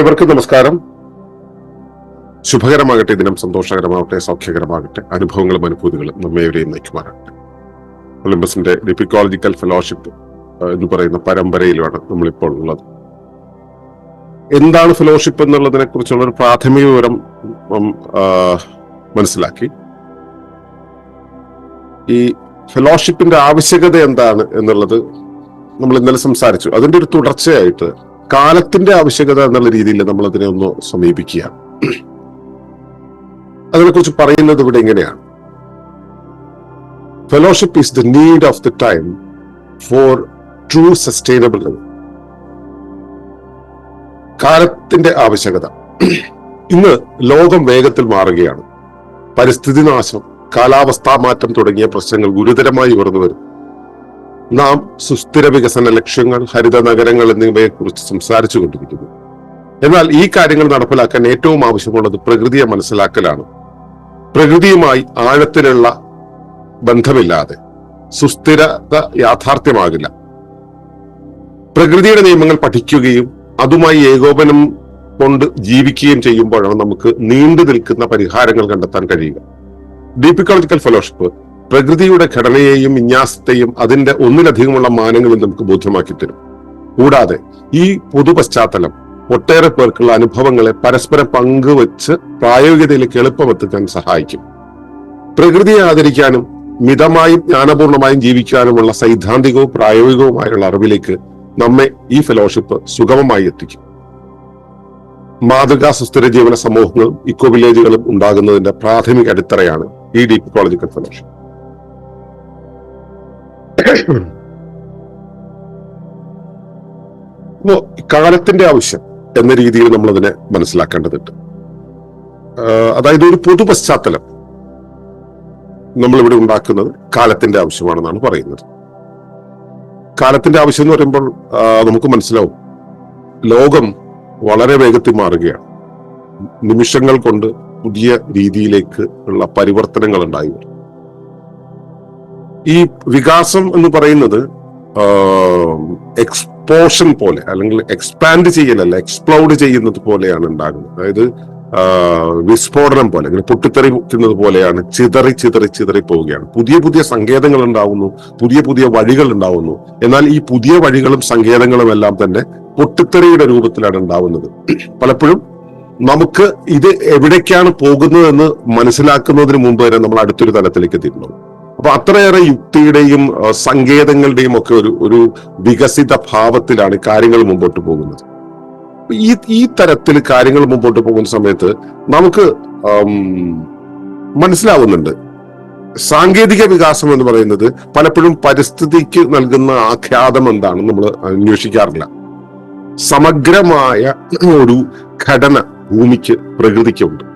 ഏവർക്കും നമസ്കാരം. ശുഭകരമാകട്ടെ ദിനം സന്തോഷകരമാകട്ടെ സൗഖ്യകരമാകട്ടെ അനുഭവങ്ങളും അനുഭൂതികളും നമ്മേവരെയും നയിക്കുമാറാകട്ടെ. ഒളിമ്പസിന്റെ ഡിപ്പിക്കോളജിക്കൽ ഫെലോഷിപ്പ് എന്ന് പറയുന്ന പരമ്പരയിലാണ് നമ്മളിപ്പോൾ ഉള്ളത്. എന്താണ് ഫെലോഷിപ്പ് എന്നുള്ളതിനെ കുറിച്ചുള്ള ഒരു പ്രാഥമിക വിവരം മനസ്സിലാക്കി. ഈ ഫെലോഷിപ്പിന്റെ ആവശ്യകത എന്താണ് എന്നുള്ളത് നമ്മൾ ഇന്നലെ സംസാരിച്ചു. അതിന്റെ ഒരു തുടർച്ചയായിട്ട് കാലത്തിന്റെ ആവശ്യകത എന്നുള്ള രീതിയിൽ നമ്മൾ അതിനെ ഒന്ന് സമീപിക്കുക. അതിനെക്കുറിച്ച് പറയുന്നത് ഇവിടെ ഇങ്ങനെയാണ്. Fellowship is the need of the time for true sustainable കാലത്തിന്റെ ആവശ്യകത. ഇന്ന് ലോകം വേഗത്തിൽ മാറുകയാണ്. പരിസ്ഥിതി നാശം കാലാവസ്ഥാ മാറ്റം തുടങ്ങിയ പ്രശ്നങ്ങൾ ഗുരുതരമായി ഉയർന്നു വരുന്നു നാം സുസ്ഥിര വികസന ലക്ഷ്യങ്ങൾ ഹരിത നഗരങ്ങൾ എന്നിവയെ കുറിച്ച് സംസാരിച്ചു കൊണ്ടിരിക്കുന്നു. എന്നാൽ ഈ കാര്യങ്ങൾ നടപ്പിലാക്കാൻ ഏറ്റവും ആവശ്യമുള്ളത് പ്രകൃതിയെ മനസ്സിലാക്കലാണ്. പ്രകൃതിയുമായി ആഴത്തിലുള്ള ബന്ധമില്ലാതെ സുസ്ഥിരത യാഥാർത്ഥ്യമാകില്ല. പ്രകൃതിയുടെ നിയമങ്ങൾ പഠിക്കുകയും അതുമായി ഏകോപനം കൊണ്ട് ജീവിക്കുകയും ചെയ്യുമ്പോഴാണ് നമുക്ക് നീണ്ടു നിൽക്കുന്ന പരിഹാരങ്ങൾ കണ്ടെത്താൻ കഴിയുക. ഡീപ്പിക്കോളജിക്കൽ ഫെലോഷിപ്പ് പ്രകൃതിയുടെ ഘടനയെയും വിന്യാസത്തെയും അതിന്റെ ഒന്നിലധികമുള്ള മാനങ്ങളും നമുക്ക് ബോധ്യമാക്കി തരും. കൂടാതെ ഈ പൊതു പശ്ചാത്തലം ഒട്ടേറെ പേർക്കുള്ള അനുഭവങ്ങളെ പരസ്പരം പങ്കുവച്ച് പ്രായോഗികതയിലേക്ക് എളുപ്പമെത്തിക്കാൻ സഹായിക്കും. പ്രകൃതിയെ ആദരിക്കാനും മിതമായും ജ്ഞാനപൂർണമായും ജീവിക്കാനുമുള്ള സൈദ്ധാന്തികവും പ്രായോഗികവുമായുള്ള അറിവിലേക്ക് നമ്മെ ഈ ഫെലോഷിപ്പ് സുഗമമായി എത്തിക്കും. മാതൃകാ സുസ്ഥിര ജീവന സമൂഹങ്ങളും ഇക്കോ വില്ലേജുകളും ഉണ്ടാകുന്നതിന്റെ പ്രാഥമിക അടിത്തറയാണ് ഈ ഡീപ് കോളജിക്കൽ ഫെലോഷിപ്പ്. അപ്പോ കാലത്തിന്റെ ആവശ്യം എന്ന രീതിയിൽ നമ്മൾ അതിനെ മനസ്സിലാക്കേണ്ടതുണ്ട് അതായത് ഒരു പൊതു പശ്ചാത്തലം നമ്മളിവിടെ ഉണ്ടാക്കുന്നത് കാലത്തിന്റെ ആവശ്യമാണെന്നാണ് പറയുന്നത്. കാലത്തിന്റെ ആവശ്യം എന്ന് പറയുമ്പോൾ നമുക്ക് മനസ്സിലാവും. ലോകം വളരെ വേഗത്തിൽ മാറുകയാണ്. നിമിഷങ്ങൾ കൊണ്ട് പുതിയ രീതിയിലേക്ക് ഉള്ള പരിവർത്തനങ്ങൾ ഉണ്ടായി വരും. ഈ വികാസം എന്ന് പറയുന്നത് എക്സ്പോഷൻ പോലെ അല്ലെങ്കിൽ എക്സ്പാൻഡ് ചെയ്യലല്ല എക്സ്പ്ലോഡ് ചെയ്യുന്നത് പോലെയാണ് ഉണ്ടാകുന്നത്. അതായത് വിസ്ഫോടനം പോലെ ഇങ്ങനെ പൊട്ടിത്തെറിക്കുന്നത് പോലെയാണ് ചിതറി ചിതറി ചിതറി പോവുകയാണ്. പുതിയ പുതിയ സങ്കേതങ്ങൾ ഉണ്ടാവുന്നു പുതിയ പുതിയ വഴികൾ ഉണ്ടാവുന്നു. എന്നാൽ ഈ പുതിയ വഴികളും സങ്കേതങ്ങളും എല്ലാം തന്നെ പൊട്ടിത്തെറിയുടെ രൂപത്തിലാണ് ഉണ്ടാവുന്നത്. പലപ്പോഴും നമുക്ക് ഇത് എവിടേക്കാണ് പോകുന്നതെന്ന് മനസ്സിലാക്കുന്നതിന് മുമ്പ് വരെ നമ്മൾ അടുത്തൊരു തലത്തിലേക്ക് എത്തിയിട്ടുണ്ടാവും അപ്പൊ അത്രയേറെ യുക്തിയുടെയും സങ്കേതങ്ങളുടെയും ഒക്കെ ഒരു ഒരു വികസിത ഭാവത്തിലാണ് കാര്യങ്ങൾ മുമ്പോട്ട് പോകുന്നത്. ഈ ഈ തരത്തിൽ കാര്യങ്ങൾ മുമ്പോട്ട് പോകുന്ന സമയത്ത് നമുക്ക് മനസ്സിലാവുന്നുണ്ട്. സാങ്കേതിക വികാസം എന്ന് പറയുന്നത് പലപ്പോഴും പരിസ്ഥിതിക്ക് നൽകുന്ന ആഖ്യാതം എന്താണ് നമ്മൾ അന്വേഷിക്കാറില്ല. സമഗ്രമായ ഒരു ഘടന ഭൂമിക്ക് പ്രകൃതിക്കുണ്ട്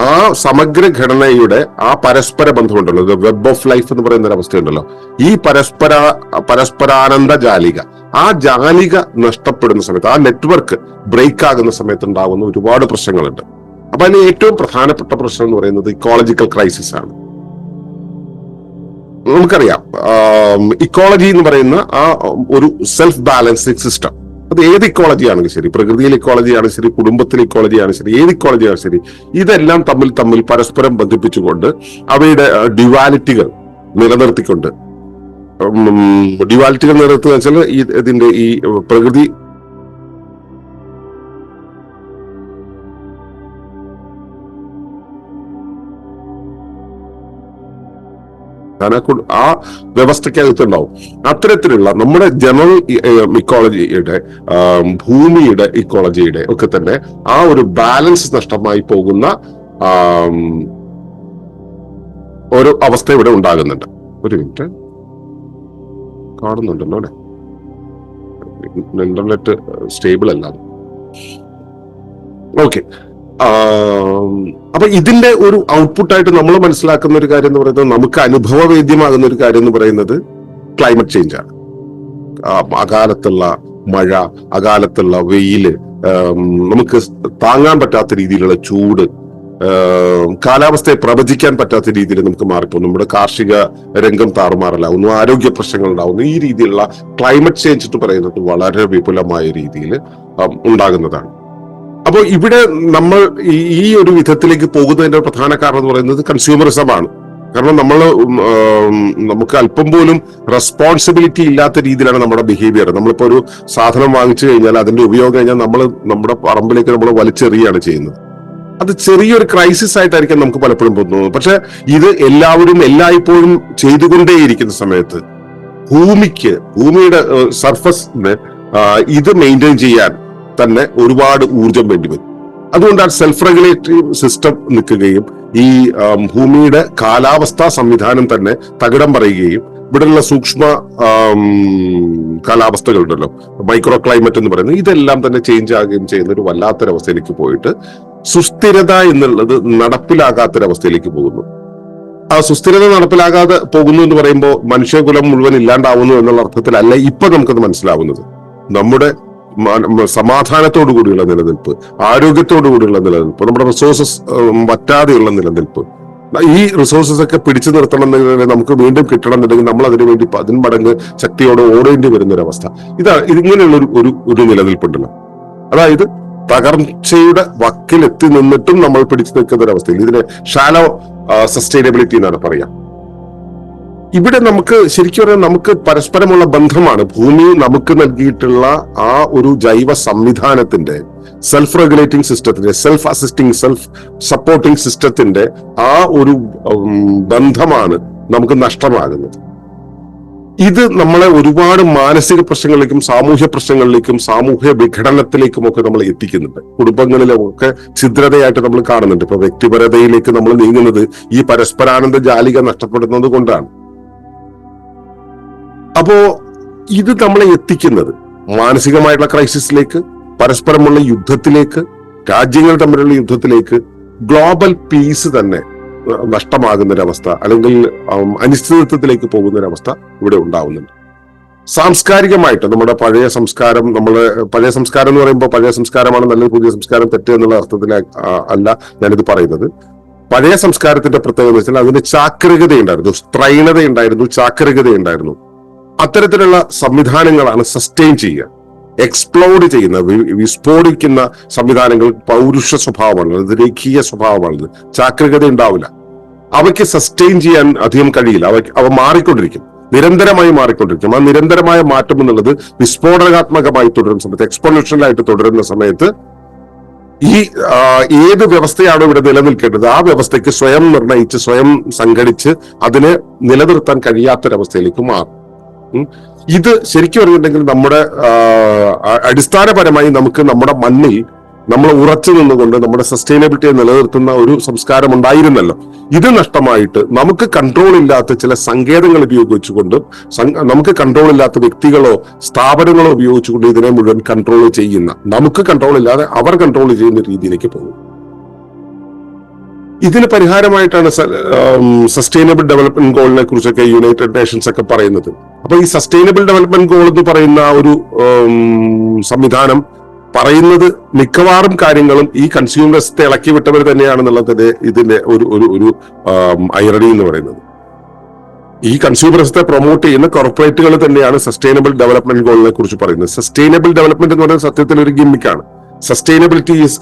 ആ സമഗ്ര ഘടനയുടെ ആ പരസ്പര ബന്ധമുണ്ടല്ലോ. വെബ് ഓഫ് ലൈഫ് എന്ന് പറയുന്ന ഒരു അവസ്ഥയുണ്ടല്ലോ. ഈ പരസ്പര പരസ്പരാനന്ദ ജാലിക. ആ ജാലിക നഷ്ടപ്പെടുന്ന സമയത്ത് ആ നെറ്റ്വർക്ക് ബ്രേക്ക് ആകുന്ന സമയത്ത് ഉണ്ടാകുന്ന ഒരുപാട് പ്രശ്നങ്ങളുണ്ട്. അപ്പൊ അതിന് ഏറ്റവും പ്രധാനപ്പെട്ട പ്രശ്നം എന്ന് പറയുന്നത് ഇക്കോളജിക്കൽ ക്രൈസിസ് ആണ്. നമുക്കറിയാം. ഇക്കോളജി എന്ന് പറയുന്ന ആ ഒരു സെൽഫ് ബാലൻസിങ് സിസ്റ്റം അത് ഏത് ഇക്കോളജി ആണെങ്കിൽ ശരി പ്രകൃതിയിൽ ഇക്കോളജി ആണ് ശരി കുടുംബത്തിലെ ഇക്കോളജി ആണ് ശരി ഏത് ഇക്കോളജി ആണ് ശരി ഇതെല്ലാം തമ്മിൽ തമ്മിൽ പരസ്പരം ബന്ധിപ്പിച്ചുകൊണ്ട് അവയുടെ ഡ്യുവാലിറ്റികൾ നിലനിർത്തിക്കൊണ്ട് ഡ്യുവാലിറ്റികൾ നിലനിർത്തുക വെച്ചാൽ ഈ ഇതിന്റെ ഈ പ്രകൃതി കാരണം ആ വ്യവസ്ഥക്കകത്തുണ്ടാവും അത്തരത്തിലുള്ള നമ്മുടെ ജനറൽ ഇക്കോളജിയുടെ ഭൂമിയുടെ ഇക്കോളജിയുടെ ഒക്കെ തന്നെ ആ ഒരു ബാലൻസ് നഷ്ടമായി പോകുന്ന ഒരു അവസ്ഥ ഇവിടെ ഉണ്ടാകുന്നുണ്ട്. ഒരു മിനിറ്റ്. കാണുന്നുണ്ടല്ലോ അല്ലെ? ഇന്റർനെറ്റ് സ്റ്റേബിൾ അല്ലാതെ ഓക്കെ. അപ്പൊ ഇതിന്റെ ഒരു ഔട്ട്പുട്ടായിട്ട് നമ്മൾ മനസ്സിലാക്കുന്ന ഒരു കാര്യം എന്ന് പറയുന്നത് നമുക്ക് അനുഭവവേദ്യമാകുന്ന ഒരു കാര്യം എന്ന് പറയുന്നത് ക്ലൈമറ്റ് ആണ്. അകാലത്തുള്ള മഴ അകാലത്തുള്ള വെയിൽ നമുക്ക് താങ്ങാൻ പറ്റാത്ത രീതിയിലുള്ള ചൂട് കാലാവസ്ഥയെ പ്രവചിക്കാൻ പറ്റാത്ത രീതിയിൽ നമുക്ക് മാറിപ്പോകും നമ്മുടെ കാർഷിക രംഗം താറുമാറലാവുന്നു ആരോഗ്യ പ്രശ്നങ്ങൾ ഉണ്ടാവുന്നു. ഈ രീതിയിലുള്ള ക്ലൈമറ്റ് ചേഞ്ച് എന്ന് പറയുന്നത് വളരെ വിപുലമായ രീതിയിൽ ഉണ്ടാകുന്നതാണ്. അപ്പോൾ ഇവിടെ നമ്മൾ ഈ- ഒരു വിധത്തിലേക്ക് പോകുന്നതിന്റെ പ്രധാന കാരണം എന്ന് പറയുന്നത് കൺസ്യൂമറിസമാണ് കാരണം നമ്മൾ നമുക്ക് അല്പം പോലും റെസ്പോൺസിബിലിറ്റി ഇല്ലാത്ത രീതിയിലാണ് നമ്മുടെ ബിഹേവിയർ നമ്മളിപ്പോ ഒരു സാധനം വാങ്ങിച്ചു കഴിഞ്ഞാൽ അതിന്റെ ഉപയോഗം കഴിഞ്ഞാൽ നമ്മൾ നമ്മുടെ പറമ്പിലേക്ക് നമ്മൾ വലിച്ചെറിയാണ് ചെയ്യുന്നത്. അത് ചെറിയൊരു ക്രൈസിസ് ആയിട്ടായിരിക്കും നമുക്ക് പലപ്പോഴും തോന്നുന്നത്. പക്ഷെ ഇത് എല്ലാവരും എല്ലായ്പ്പോഴും ചെയ്തുകൊണ്ടേയിരിക്കുന്ന സമയത്ത് ഭൂമിക്ക് ഭൂമിയുടെ സർഫസിന് ഇത് മെയിന്റെയിൻ ചെയ്യാൻ തന്നെ ഒരുപാട് ഊർജം വേണ്ടിവരും അതുകൊണ്ടാണ് സെൽഫ് റെഗുലേറ്ററി സിസ്റ്റം നിൽക്കുകയും ഈ ഭൂമിയുടെ കാലാവസ്ഥാ സംവിധാനം തന്നെ തകിടം പറയുകയും ഇവിടെയുള്ള സൂക്ഷ്മ കാലാവസ്ഥകളുണ്ടല്ലോ. മൈക്രോ ക്ലൈമറ്റ് എന്ന് പറയുന്നത് ഇതെല്ലാം തന്നെ ചേഞ്ച് ആകുകയും ചെയ്യുന്ന ഒരു വല്ലാത്തൊരവസ്ഥയിലേക്ക് പോയിട്ട് സുസ്ഥിരത എന്നുള്ളത് നടപ്പിലാകാത്തൊരവസ്ഥയിലേക്ക് പോകുന്നു. ആ സുസ്ഥിരത നടപ്പിലാകാതെ പോകുന്നു എന്ന് പറയുമ്പോൾ മനുഷ്യകുലം മുഴുവൻ ഇല്ലാണ്ടാവുന്നു എന്നുള്ള അർത്ഥത്തിലല്ല ഇപ്പൊ നമുക്കത് മനസ്സിലാവുന്നത്. നമ്മുടെ സമാധാനത്തോടു കൂടിയുള്ള നിലനിൽപ്പ് ആരോഗ്യത്തോടു കൂടിയുള്ള നിലനിൽപ്പ് നമ്മുടെ റിസോഴ്സസ് വറ്റാതെയുള്ള നിലനിൽപ്പ്. ഈ റിസോഴ്സസ് ഒക്കെ പിടിച്ചു നിർത്തണം എന്നുണ്ടെങ്കിൽ നമുക്ക് വീണ്ടും കിട്ടണം എന്നുണ്ടെങ്കിൽ നമ്മൾ അതിനു വേണ്ടി പതിന്മടങ്ങ് ശക്തിയോടെ ഓടേണ്ടി വരുന്ന ഒരു അവസ്ഥ ഇതാ ഇങ്ങനെയുള്ള ഒരു ഒരു ഒരു നിലനിൽപ്പുണ്ടല്ലോ. അതായത് തകർച്ചയുടെ വക്കിലെത്തി നിന്നിട്ടും നമ്മൾ പിടിച്ചു നിൽക്കുന്ന ഒരു അവസ്ഥയിൽ ഇതിനെ ഷാലോ സസ്റ്റൈനബിലിറ്റി എന്നാണ് പറയാം. ഇവിടെ നമുക്ക് ശരിക്കും പറഞ്ഞാൽ നമുക്ക് പരസ്പരമുള്ള ബന്ധമാണ്. ഭൂമി നമുക്ക് നൽകിയിട്ടുള്ള ആ ഒരു ജൈവ സംവിധാനത്തിന്റെ സെൽഫ് റെഗുലേറ്റിംഗ് സിസ്റ്റത്തിന്റെ സെൽഫ് അസിസ്റ്റിംഗ് സെൽഫ് സപ്പോർട്ടിംഗ് സിസ്റ്റത്തിന്റെ ആ ഒരു ബന്ധമാണ് നമുക്ക് നഷ്ടമാകുന്നത്. ഇത് നമ്മളെ ഒരുപാട് മാനസിക പ്രശ്നങ്ങളിലേക്കും സാമൂഹ്യ പ്രശ്നങ്ങളിലേക്കും സാമൂഹ്യ വിഘടനത്തിലേക്കും ഒക്കെ നമ്മൾ എത്തിക്കുന്നുണ്ട്. കുടുംബങ്ങളിലും ഒക്കെ ഛിദ്രതയായിട്ട് നമ്മൾ കാണുന്നുണ്ട്. ഇപ്പൊ വ്യക്തിപരതയിലേക്ക് നമ്മൾ നീങ്ങുന്നത് ഈ പരസ്പരാനന്ദ ജാലിക നഷ്ടപ്പെടുന്നത് കൊണ്ടാണ്. അപ്പോ ഇത് നമ്മളെ എത്തിക്കുന്നത് മാനസികമായിട്ടുള്ള ക്രൈസിസിലേക്ക് പരസ്പരമുള്ള യുദ്ധത്തിലേക്ക് രാജ്യങ്ങൾ തമ്മിലുള്ള യുദ്ധത്തിലേക്ക് ഗ്ലോബൽ പീസ് തന്നെ നഷ്ടമാകുന്ന ഒരവസ്ഥ അല്ലെങ്കിൽ അനിശ്ചിതത്വത്തിലേക്ക് പോകുന്ന ഒരവസ്ഥ ഇവിടെ ഉണ്ടാവുന്നുണ്ട്. സാംസ്കാരികമായിട്ട് നമ്മുടെ പഴയ സംസ്കാരം നമ്മുടെ പഴയ സംസ്കാരം എന്ന് പറയുമ്പോൾ പഴയ സംസ്കാരമാണ് നല്ലത് പുതിയ സംസ്കാരം തെറ്റ് എന്നുള്ള അർത്ഥത്തിൽ അല്ല ഞാനിത് പറയുന്നത്. പഴയ സംസ്കാരത്തിന്റെ പ്രത്യേകത എന്ന് വെച്ചാൽ അതിന് ചാക്രികതയുണ്ടായിരുന്നു സ്ത്രൈണതയുണ്ടായിരുന്നു ചാക്രികതയുണ്ടായിരുന്നു. അത്തരത്തിലുള്ള സംവിധാനങ്ങളാണ് സസ്റ്റെയിൻ ചെയ്യുക. എക്സ്പ്ലോഡ് ചെയ്യുന്ന വിസ്ഫോടിക്കുന്ന സംവിധാനങ്ങൾ പൗരുഷ സ്വഭാവമാണ് അത് രേഖീയ സ്വഭാവമാണ് ചാക്രികത ഉണ്ടാവില്ല. അവയ്ക്ക് സസ്റ്റെയിൻ ചെയ്യാൻ അധികം കഴിയില്ല. അവ അവ മാറിക്കൊണ്ടിരിക്കും. നിരന്തരമായി മാറിക്കൊണ്ടിരിക്കും. ആ നിരന്തരമായ മാറ്റം എന്നുള്ളത് വിസ്ഫോടനാത്മകമായി തുടരുന്ന സമയത്ത് എക്സ്പോണൻഷ്യലായിട്ട് തുടരുന്ന സമയത്ത് ഈ ഏത് വ്യവസ്ഥയാണോ ഇവിടെ നിലനിൽക്കേണ്ടത് ആ വ്യവസ്ഥയ്ക്ക് സ്വയം നിർണയിച്ച് സ്വയം സംഘടിച്ച് അതിനെ നിലനിർത്താൻ കഴിയാത്തൊരവസ്ഥയിലേക്ക് മാറും. ഇത് ശരിക്കും പറഞ്ഞിട്ടുണ്ടെങ്കിൽ നമ്മുടെ അടിസ്ഥാനപരമായി നമുക്ക് നമ്മുടെ മണ്ണിൽ നമ്മൾ ഉറച്ചു നിന്നുകൊണ്ട് നമ്മുടെ സസ്റ്റൈനബിലിറ്റിയെ നിലനിർത്തുന്ന ഒരു സംസ്കാരം ഉണ്ടായിരുന്നല്ലോ. ഇത് നഷ്ടമായിട്ട് നമുക്ക് കൺട്രോൾ ഇല്ലാത്ത ചില സങ്കേതങ്ങൾ ഉപയോഗിച്ചുകൊണ്ട് നമുക്ക് കൺട്രോൾ ഇല്ലാത്ത വ്യക്തികളോ സ്ഥാപനങ്ങളോ ഉപയോഗിച്ചുകൊണ്ട് ഇതിനെ മുഴുവൻ കൺട്രോൾ ചെയ്യുന്ന നമുക്ക് കൺട്രോൾ ഇല്ലാതെ അവർ കൺട്രോൾ ചെയ്യുന്ന രീതിയിലേക്ക് പോകും. ഇതിന് പരിഹാരമായിട്ടാണ് സസ്റ്റൈനബിൾ ഡെവലപ്മെന്റ് ഗോളിനെ കുറിച്ചൊക്കെ യുണൈറ്റഡ് നേഷൻസ് ഒക്കെ പറയുന്നത്. അപ്പൊ ഈ സസ്റ്റൈനബിൾ ഡെവലപ്മെന്റ് ഗോൾ എന്ന് പറയുന്ന ഒരു സംവിധാനം പറയുന്നത് മിക്കവാറും കാര്യങ്ങളും ഈ കൺസ്യൂമേഴ്സ് ഇളക്കി വിട്ടവർ തന്നെയാണെന്നുള്ളതിന്റെ ഇതിന്റെ ഒരു ഒരു ഒരു ഐറണി എന്ന് പറയുന്നത്. ഈ കൺസ്യൂമറിസത്തെ പ്രൊമോട്ട് ചെയ്യുന്ന കോർപ്പറേറ്റുകൾ തന്നെയാണ് സസ്റ്റൈനബിൾ ഡെവലപ്മെന്റ് ഗോളിനെ കുറിച്ച് പറയുന്നത്. സസ്റ്റൈനബിൾ ഡെവലപ്മെന്റ് എന്ന് പറയുന്നത് സത്യത്തിൽ ഒരു ഗിമ്മിക്കാണ് സസ്റ്റൈനബിലിറ്റി ഈസ്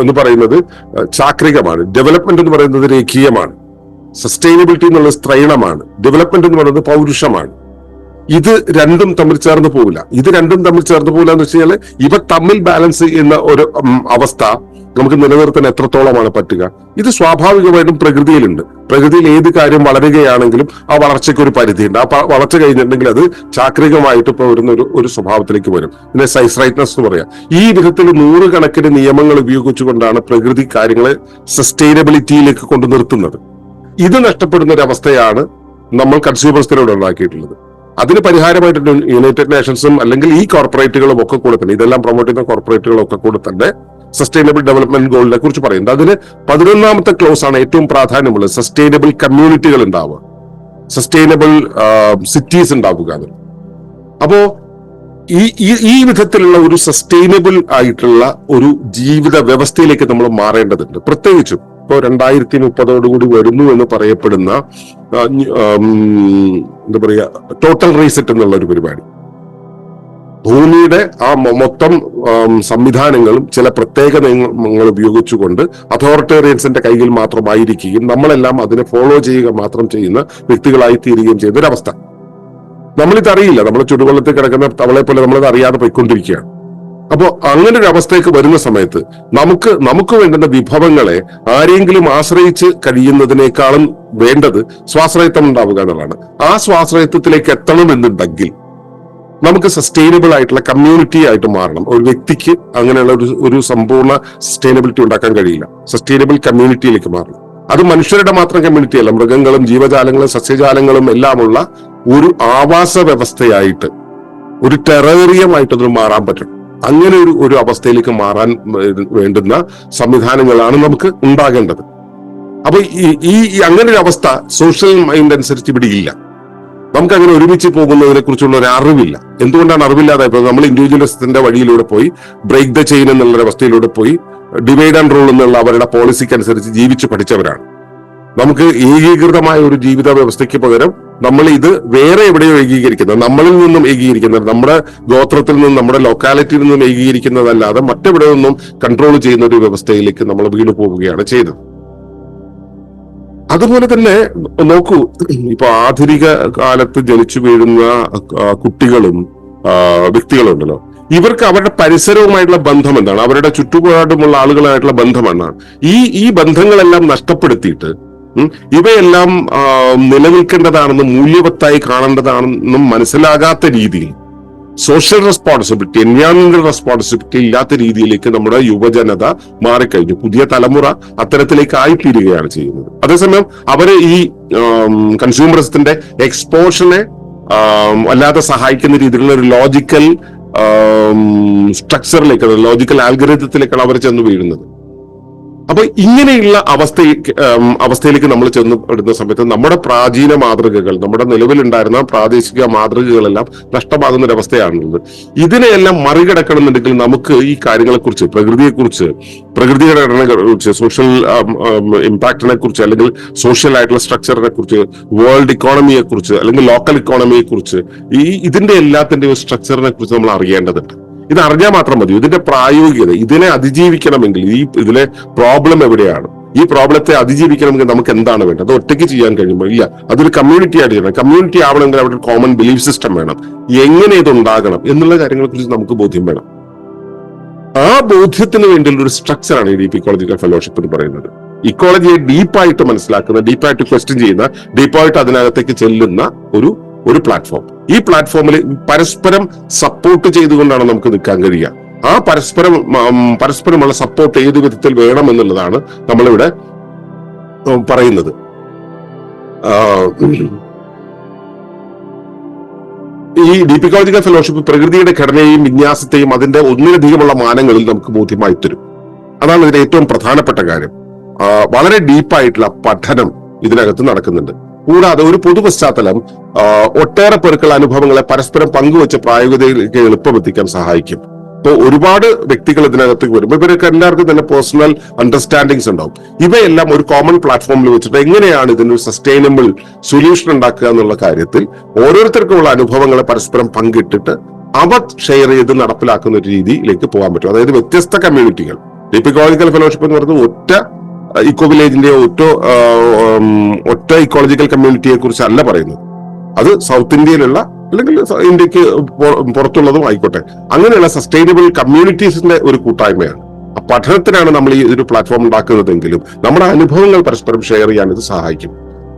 എന്ന് പറയുന്നത് ചാക്രികമാണ്. ഡെവലപ്മെന്റ് എന്ന് പറയുന്നത് രേഖീയമാണ്. സസ്റ്റൈനബിലിറ്റി എന്നുള്ളത് സ്ത്രൈണമാണ്. ഡെവലപ്മെന്റ് എന്ന് പറയുന്നത് പൗരുഷമാണ്. ഇത് രണ്ടും തമ്മിൽ ചേർന്ന് പോകില്ല ഇത് രണ്ടും തമ്മിൽ ചേർന്ന് പോകില്ല എന്ന് വെച്ച് കഴിഞ്ഞാൽ ഇവ തമ്മിൽ ബാലൻസ് ചെയ്യുന്ന ഒരു അവസ്ഥ നമുക്ക് നിലനിർത്താൻ എത്രത്തോളമാണ് പറ്റുക? ഇത് സ്വാഭാവികമായിട്ടും പ്രകൃതിയിലുണ്ട്. പ്രകൃതിയിൽ ഏത് കാര്യം വളരുകയാണെങ്കിലും ആ വളർച്ചയ്ക്ക് ഒരു പരിധിയുണ്ട്. ആ വളർച്ച കഴിഞ്ഞിട്ടുണ്ടെങ്കിൽ അത് ചാക്രികമായിട്ട് ഇപ്പൊ വരുന്ന ഒരു ഒരു സ്വഭാവത്തിലേക്ക് വരും. ഇതിനെ സൈസ് റൈറ്റ്നസ് എന്ന് പറയാം. ഈ വിധത്തിൽ നൂറുകണക്കിന് നിയമങ്ങൾ ഉപയോഗിച്ചുകൊണ്ടാണ് പ്രകൃതി കാര്യങ്ങളെ സസ്റ്റൈനബിലിറ്റിയിലേക്ക് കൊണ്ടു നിർത്തുന്നത്. ഇത് നഷ്ടപ്പെടുന്ന ഒരു അവസ്ഥയാണ് നമ്മൾ കൺസ്യൂമേഴ്സിനോട് ഉണ്ടാക്കിയിട്ടുള്ളത്. അതിന് പരിഹാരമായിട്ട് യുണൈറ്റഡ് നേഷൻസും അല്ലെങ്കിൽ ഈ കോർപ്പറേറ്റുകളും ഒക്കെ കൂടെ തന്നെ. ഇതെല്ലാം പ്രൊമോട്ട് ചെയ്യുന്ന കോർപ്പറേറ്റുകളും ഒക്കെ കൂടെ തന്നെ സസ്റ്റൈനബിൾ ഡെവലപ്മെന്റ് ഗോളിനെ കുറിച്ച് പറയുന്നത് അതിന് പതിനൊന്നാമത്തെ ക്ലോസ് ആണ് ഏറ്റവും പ്രാധാന്യമുള്ളത് സസ്റ്റൈനബിൾ കമ്മ്യൂണിറ്റികൾ ഉണ്ടാവുക. സസ്റ്റൈനബിൾ സിറ്റീസ് ഉണ്ടാവുക അതിൽ. അപ്പോ ഈ- ഈ വിധത്തിലുള്ള ഒരു സസ്റ്റൈനബിൾ ആയിട്ടുള്ള ഒരു ജീവിത വ്യവസ്ഥയിലേക്ക് നമ്മൾ മാറേണ്ടതുണ്ട്. പ്രത്യേകിച്ചും ഇപ്പോൾ രണ്ടായിരത്തി മുപ്പതോടുകൂടി വരുന്നു എന്ന് പറയപ്പെടുന്ന എന്താ പറയാ ടോട്ടൽ റീസെറ്റ് എന്നുള്ള ഒരു പരിപാടി. ഭൂമിയുടെ ആ മൊത്തം സംവിധാനങ്ങളും ചില പ്രത്യേക നിയമങ്ങൾ ഉപയോഗിച്ചുകൊണ്ട് അതോറിറ്റേറിയൻസിന്റെ കയ്യിൽ മാത്രമായിരിക്കുകയും നമ്മളെല്ലാം അതിനെ ഫോളോ ചെയ്യുക മാത്രം ചെയ്യുന്ന വ്യക്തികളായി തീരുകയും അവസ്ഥ നമ്മളിത് അറിയില്ല നമ്മൾ ചുടുവെള്ളത്തിൽ കിടക്കുന്ന തവളെ പോലെ നമ്മളിത് അറിയാതെ പോയിക്കൊണ്ടിരിക്കുകയാണ്. അപ്പോൾ അങ്ങനെ ഒരു അവസ്ഥയ്ക്ക് വരുന്ന സമയത്ത് നമുക്ക് നമുക്ക് വേണ്ടുന്ന വിഭവങ്ങളെ ആരെങ്കിലും ആശ്രയിച്ച് കഴിയുന്നതിനേക്കാളും വേണ്ടത് സ്വാശ്രയത്വം ഉണ്ടാവുക എന്നുള്ളതാണ്. ആ സ്വാശ്രയത്വത്തിലേക്ക് എത്തണമെന്നുണ്ടെങ്കിൽ നമുക്ക് സസ്റ്റൈനബിൾ ആയിട്ടുള്ള കമ്മ്യൂണിറ്റി ആയിട്ട് മാറണം. ഒരു വ്യക്തിക്ക് അങ്ങനെയുള്ള ഒരു ഒരു സമ്പൂർണ സസ്റ്റൈനബിലിറ്റി ഉണ്ടാക്കാൻ കഴിയില്ല. സസ്റ്റൈനബിൾ കമ്മ്യൂണിറ്റിയിലേക്ക് മാറണം. അത് മനുഷ്യരുടെ മാത്രം കമ്മ്യൂണിറ്റി അല്ല. മൃഗങ്ങളും ജീവജാലങ്ങളും സസ്യജാലങ്ങളും എല്ലാമുള്ള ഒരു ആവാസ വ്യവസ്ഥയായിട്ട് ഒരു ടെറേറിയമായിട്ട് അതിന് മാറാൻ പറ്റും. അങ്ങനെ ഒരു ഒരു അവസ്ഥയിലേക്ക് മാറാൻ വേണ്ടുന്ന സംവിധാനങ്ങളാണ് നമുക്ക് ഉണ്ടാകേണ്ടത്. അപ്പൊ ഈ അങ്ങനെ ഒരു അവസ്ഥ സോഷ്യൽ മൈൻഡ് അനുസരിച്ച് ഇവിടെ ഇല്ല നമുക്ക് അങ്ങനെ ഒരുമിച്ച് പോകുന്നതിനെ കുറിച്ചുള്ള ഒരു അറിവില്ല. എന്തുകൊണ്ടാണ് അറിവില്ലാതായപ്പോൾ നമ്മൾ ഇൻഡിവിജ്വലിസത്തിന്റെ വഴിയിലൂടെ പോയി ബ്രേക്ക് ദ ചെയിൻ എന്നുള്ള അവസ്ഥയിലൂടെ പോയി ഡിവൈഡ് ആൻഡ് റൂൾ എന്നുള്ള അവരുടെ പോളിസിക്ക് അനുസരിച്ച് ജീവിച്ചു പഠിച്ചവരാണ്. നമുക്ക് ഏകീകൃതമായ ഒരു ജീവിത വ്യവസ്ഥയ്ക്ക് പകരം നമ്മൾ ഇത് വേറെ എവിടെയോ ഏകീകരിക്കുന്നത് നമ്മളിൽ നിന്നും ഏകീകരിക്കുന്നത് നമ്മുടെ ഗോത്രത്തിൽ നിന്നും നമ്മുടെ ലൊക്കാലിറ്റിയിൽ നിന്നും ഏകീകരിക്കുന്നതല്ലാതെ മറ്റെവിടെ നിന്നും കൺട്രോൾ ചെയ്യുന്ന ഒരു വ്യവസ്ഥയിലേക്ക് നമ്മൾ വീണു പോവുകയാണ് ചെയ്തത്. അതുപോലെ തന്നെ നോക്കൂ ഇപ്പൊ ആധുനിക കാലത്ത് ജനിച്ചു വീഴുന്ന കുട്ടികളും വ്യക്തികളുണ്ടല്ലോ. ഇവർക്ക് അവരുടെ പരിസരവുമായിട്ടുള്ള ബന്ധം എന്താണ്? അവരുടെ ചുറ്റുപാടുമുള്ള ആളുകളായിട്ടുള്ള ബന്ധം എന്താണ്? ഈ ഈ ബന്ധങ്ങളെല്ലാം നഷ്ടപ്പെടുത്തിയിട്ട് ഇവയെല്ലാം നിലനിൽക്കേണ്ടതാണെന്നും മൂല്യവത്തായി കാണേണ്ടതാണെന്നും മനസ്സിലാകാത്ത രീതിയിൽ സോഷ്യൽ റെസ്പോൺസിബിലിറ്റി എൻവയോൺമെന്റൽ റെസ്പോൺസിബിലിറ്റി ഇല്ലാത്ത രീതിയിലേക്ക് നമ്മുടെ യുവജനത മാറിക്കഴിഞ്ഞു. പുതിയ തലമുറ അത്തരത്തിലേക്ക് ആയിത്തീരുകയാണ് ചെയ്യുന്നത്. അതേസമയം അവർ ഈ കൺസ്യൂമറിസത്തിന്റെ എക്സ്പോഷനെ അല്ലാതെ സഹായിക്കുന്ന രീതിയിലുള്ള ഒരു ലോജിക്കൽ സ്ട്രക്ചറിലേക്കാണ് ലോജിക്കൽ ആൽഗരിതത്തിലേക്കാണ് അവർ ചെന്ന് വീഴുന്നത്. അപ്പൊ ഇങ്ങനെയുള്ള അവസ്ഥ അവസ്ഥയിലേക്ക് നമ്മൾ ചെന്ന് പെടുന്ന സമയത്ത് നമ്മുടെ പ്രാചീന മാതൃകകൾ നമ്മുടെ നിലവിലുണ്ടായിരുന്ന പ്രാദേശിക മാതൃകകളെല്ലാം നഷ്ടമാകുന്ന ഒരു അവസ്ഥയാണുള്ളത് ഇതിനെയെല്ലാം മറികടക്കണമെന്നുണ്ടെങ്കിൽ നമുക്ക് ഈ കാര്യങ്ങളെക്കുറിച്ച് പ്രകൃതിയെക്കുറിച്ച് പ്രകൃതിയുടെ ഘടനകളെ കുറിച്ച് സോഷ്യൽ ഇമ്പാക്റ്റിനെ കുറിച്ച് അല്ലെങ്കിൽ സോഷ്യൽ ആയിട്ടുള്ള സ്ട്രക്ചറിനെ കുറിച്ച് വേൾഡ് ഇക്കോണമിയെ കുറിച്ച് അല്ലെങ്കിൽ ലോക്കൽ ഇക്കോണമിയെ കുറിച്ച് ഈ ഇതിന്റെ എല്ലാത്തിന്റെ ഒരു സ്ട്രക്ചറിനെ കുറിച്ച് നമ്മൾ അറിയേണ്ടതുണ്ട്. ഇത് അറിഞ്ഞാൽ മാത്രം മതി. ഇതിന്റെ പ്രായോഗികത ഇതിനെ അതിജീവിക്കണമെങ്കിൽ ഈ ഇതിലെ പ്രോബ്ലം എവിടെയാണ്? ഈ പ്രോബ്ലത്തെ അതിജീവിക്കണമെങ്കിൽ നമുക്ക് എന്താണ് വേണ്ടത്? അത് ഒറ്റയ്ക്ക് ചെയ്യാൻ കഴിയുമ്പോൾ ഇല്ല അതൊരു കമ്മ്യൂണിറ്റി ആയിട്ട് ചെയ്യണം. കമ്മ്യൂണിറ്റി ആവണമെങ്കിൽ അവിടെ കോമൺ ബിലീഫ് സിസ്റ്റം വേണം. എങ്ങനെ ഇത് ഉണ്ടാകണം എന്നുള്ള കാര്യങ്ങളെ കുറിച്ച് നമുക്ക് ബോധ്യം വേണം. ആ ബോധ്യത്തിന് വേണ്ടിയുള്ള ഒരു സ്ട്രക്ചറാണ് ഈ ഡീപ്പ് ഇക്കോളജിക്കൽ ഫെലോഷിപ്പ് എന്ന് പറയുന്നത്. ഇക്കോളജിയെ ഡീപ്പായിട്ട് മനസ്സിലാക്കുന്ന ഡീപ്പായിട്ട് ക്വസ്റ്റ്യൻ ചെയ്യുന്ന ഡീപ്പായിട്ട് അതിനകത്തേക്ക് ചെല്ലുന്ന ഒരു ഒരു പ്ലാറ്റ്ഫോം ഈ പ്ലാറ്റ്ഫോമിൽ പരസ്പരം സപ്പോർട്ട് ചെയ്തുകൊണ്ടാണ് നമുക്ക് നിൽക്കാൻ കഴിയുക. ആ പരസ്പരം പരസ്പരമുള്ള സപ്പോർട്ട് ഏത് വിധത്തിൽ വേണം എന്നുള്ളതാണ് നമ്മളിവിടെ പറയുന്നത്. ഈ ഡീപ്പിക്കോളജിക്കൽ ഫെലോഷിപ്പ് പ്രകൃതിയുടെ ഘടനയെയും വിന്യാസത്തെയും അതിന്റെ ഒന്നിലധികമുള്ള മാനങ്ങളിൽ നമുക്ക് ബോധ്യമായി തരും. അതാണ് ഇതിന്റെ ഏറ്റവും പ്രധാനപ്പെട്ട കാര്യം. വളരെ ഡീപ്പായിട്ടുള്ള പഠനം ഇതിനകത്ത് നടക്കുന്നുണ്ട്. കൂടാതെ ഒരു പൊതു പശ്ചാത്തലം ഒട്ടേറെ പേർക്കുള്ള അനുഭവങ്ങളെ പരസ്പരം പങ്കുവെച്ച് പ്രായോഗികതയിലേക്ക് എളുപ്പമെത്തിക്കാൻ സഹായിക്കും. ഇപ്പോൾ ഒരുപാട് വ്യക്തികൾ ഇതിനകത്തേക്ക് വരുമ്പോൾ ഇവരൊക്കെ എല്ലാവർക്കും തന്നെ പേഴ്സണൽ അണ്ടർസ്റ്റാൻഡിങ്സ് ഉണ്ടാവും. ഇവയെല്ലാം ഒരു കോമൺ പ്ലാറ്റ്ഫോമിൽ വെച്ചിട്ട് എങ്ങനെയാണ് ഇതിനൊരു സസ്റ്റൈനബിൾ സൊല്യൂഷൻ ഉണ്ടാക്കുക എന്നുള്ള കാര്യത്തിൽ ഓരോരുത്തർക്കുമുള്ള അനുഭവങ്ങളെ പരസ്പരം പങ്കിട്ടിട്ട് അവർ ഷെയർ ചെയ്ത് നടപ്പിലാക്കുന്ന ഒരു രീതിയിലേക്ക് പോകാൻ പറ്റും. അതായത് വ്യത്യസ്ത കമ്മ്യൂണിറ്റികൾ ഡിപ്പിക്കോളജിക്കൽ ഫെലോഷിപ്പ് എന്ന് പറയുന്നത് ഒറ്റ ഇക്കോ വില്ലേജിന്റെ ഒറ്റ ഒറ്റ ഇക്കോളജിക്കൽ കമ്മ്യൂണിറ്റിയെ കുറിച്ചല്ല പറയുന്നത്. അത് സൗത്ത് ഇന്ത്യയിലുള്ള അല്ലെങ്കിൽ ഇന്ത്യയ്ക്ക് പുറത്തുള്ളതും ആയിക്കോട്ടെ. അങ്ങനെയുള്ള സസ്റ്റൈനബിൾ കമ്മ്യൂണിറ്റീസിന്റെ ഒരു കൂട്ടായ്മയാണ്. പഠനത്തിനാണ് നമ്മൾ ഈ ഒരു പ്ലാറ്റ്ഫോം ഉണ്ടാക്കുന്നതെങ്കിലും നമ്മുടെ അനുഭവങ്ങൾ പരസ്പരം ഷെയർ ചെയ്യാൻ ഇത് സഹായിക്കും.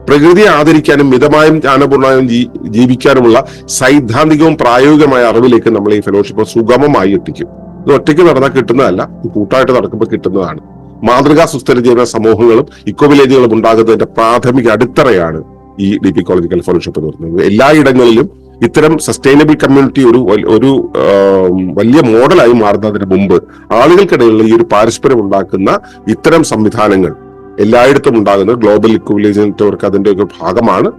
പ്രകൃതിയെ ആദരിക്കാനും മിതമായും ജ്ഞാനപൂർണമായും ജീവിക്കാനുമുള്ള സൈദ്ധാന്തികവും പ്രായോഗികമായ അറിവിലേക്ക് നമ്മൾ ഈ ഫെലോഷിപ്പ് സുഗമമായി എത്തിക്കും. ഇത് ഒറ്റയ്ക്ക് നടന്നാൽ കിട്ടുന്നതല്ല കൂട്ടായിട്ട് നടക്കുമ്പോൾ കിട്ടുന്നതാണ്. മാതൃകാ സുസ്ഥിര ജീവന സമൂഹങ്ങളും ഇക്കോ വില്ലേജുകളും ഉണ്ടാകുന്നതിന്റെ പ്രാഥമിക അടിത്തറയാണ് ഈ ഡി പി കോളേജിക്കൽ ഫെലോഷിപ്പ് എന്ന് പറയുന്നത് എല്ലായിടങ്ങളിലും ഇത്തരം സസ്റ്റൈനബിൾ കമ്മ്യൂണിറ്റി ഒരു ഒരു വലിയ മോഡലായി മാറുന്നതിന് മുമ്പ് ആളുകൾക്കിടയിലുള്ള ഈ ഒരു പാരസ്പര്യം ഉണ്ടാക്കുന്ന ഇത്തരം സംവിധാനങ്ങൾ എല്ലായിടത്തും ഉണ്ടാകുന്ന ഗ്ലോബൽ ഇക്കോ വില്ലേജ് നെറ്റ്വർക്ക് അതിന്റെ ഒരു ഭാഗമാണ്.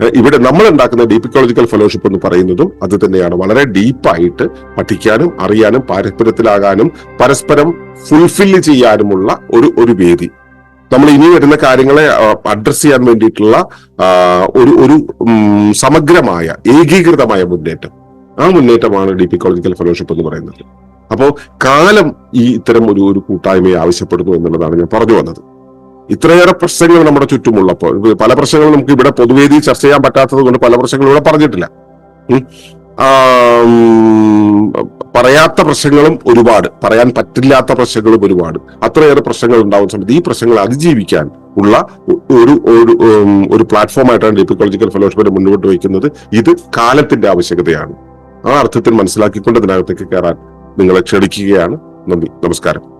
ഇവിടെ നമ്മൾ ഉണ്ടാക്കുന്ന ഡീപ്പിക്കോളജിക്കൽ ഫെലോഷിപ്പ് എന്ന് പറയുന്നതും അത് തന്നെയാണ്. വളരെ ഡീപ്പായിട്ട് പഠിക്കാനും അറിയാനും പാരസ്പര്യത്തിലാകാനും പരസ്പരം ഫുൾഫില്ല് ചെയ്യാനുമുള്ള ഒരു ഒരു വേദി. നമ്മൾ ഇനി വരുന്ന കാര്യങ്ങളെ അഡ്രസ് ചെയ്യാൻ വേണ്ടിയിട്ടുള്ള ഒരു ഒരു സമഗ്രമായ ഏകീകൃതമായ മുന്നേറ്റം. ആ മുന്നേറ്റമാണ് ഡി പി ഫെലോഷിപ്പ് എന്ന് പറയുന്നത്. അപ്പോൾ കാലം ഈ ഇത്തരം ഒരു ഒരു കൂട്ടായ്മയെ ആവശ്യപ്പെടുന്നു എന്നുള്ളതാണ് ഞാൻ പറഞ്ഞു വന്നത്. ഇത്രയേറെ പ്രശ്നങ്ങൾ നമ്മുടെ ചുറ്റുമുള്ളപ്പോൾ. പല പ്രശ്നങ്ങളും നമുക്ക് ഇവിടെ പൊതുവേദി ചർച്ച ചെയ്യാൻ പറ്റാത്തത് കൊണ്ട് പല പ്രശ്നങ്ങളും ഇവിടെ പറഞ്ഞിട്ടില്ല. പറയാത്ത പ്രശ്നങ്ങളും ഒരുപാട്. പറയാൻ പറ്റില്ലാത്ത പ്രശ്നങ്ങളും ഒരുപാട്. അത്രയേറെ പ്രശ്നങ്ങൾ ഉണ്ടാവുന്ന സമയത്ത് ഈ പ്രശ്നങ്ങൾ അതിജീവിക്കാൻ ഉള്ള ഒരു ഒരു പ്ലാറ്റ്ഫോം ആയിട്ടാണ് പ്ലാറ്റ്ഫോമായിട്ടാണ് ഡി ഫെലോഷിപ്പിനെ മുന്നോട്ട് വയ്ക്കുന്നത്. ഇത് കാലത്തിന്റെ ആവശ്യകതയാണ്. ആ അർത്ഥത്തിൽ മനസ്സിലാക്കിക്കൊണ്ട് ഇതിനകത്തേക്ക് കയറാൻ നിങ്ങളെ ക്ഷണിക്കുകയാണ്. നന്ദി. നമസ്കാരം.